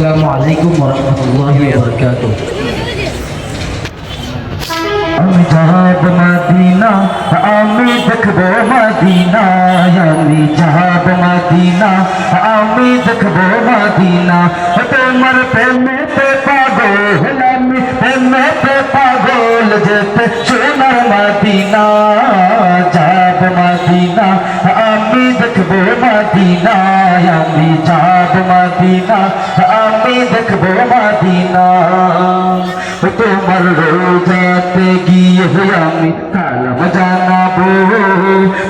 আসসালামু আলাইকুম রহমতুল্লাহি বরকাতুহ আমি যাব মদিনা, আমি দেখব মদিনা, আমি যাব মদিনা, আমি দেখব মদিনা। তোমার প্রেমেতে পাগল, আমি প্রেমেতে পাগল যেতে সোনার মদিনা, যাব মদিনা, আমি দেখব মদিনা, আমি যাব মদিনা। দেখব মদিনা তোমার রোজাতে গিয়ে আমি কালাম জানাব।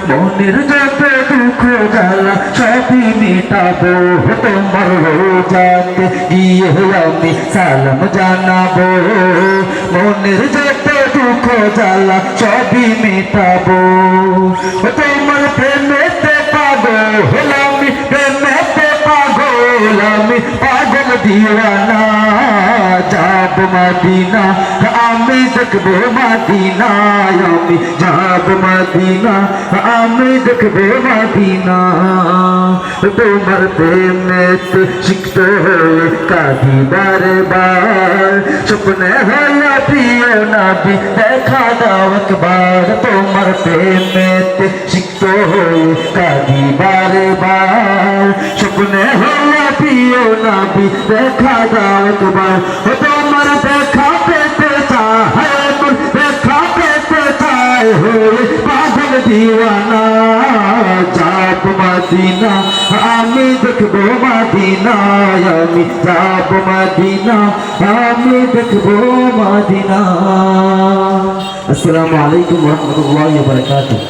মনের যত দুঃখ জ্বালা, সবই মেটাবো। তোমার রোজাতে গিয়ে আমি সালাম জানাব। মনের যত দুঃখ জ্বালা, সবই মেটাবো। তোমার প্রেমেতে পাগল আমি, প্রেমেতে পাগল আমি পাগল দিওয়ানা যাব মদিনা আমি দেখব মদিনা আমি যাব মদিনা আমি দেখব মদিনা তোমার প্রেমেতে শিখত হয়ে কাঁদি বারে বার স্বপ্নে হলো প্রিয় নাবি দেখা দাও একবার তোমার প্রেমেতে শিখত হয়ে কাঁদি বারে বার স্বপ্নে হলো প্রিয় নাবি দেখা দাও ও তোমার দেখা পেতে চায় দেখা পেতে চায় হয়ে পাগল দিওয়ানা। যাব মদিনা, আমি দেখব মদিনা, আমি যাব মদিনা, আমি দেখব মদিনা। আসসালামু আলাইকুম রহমতুল্লাহ বারকাতুহ।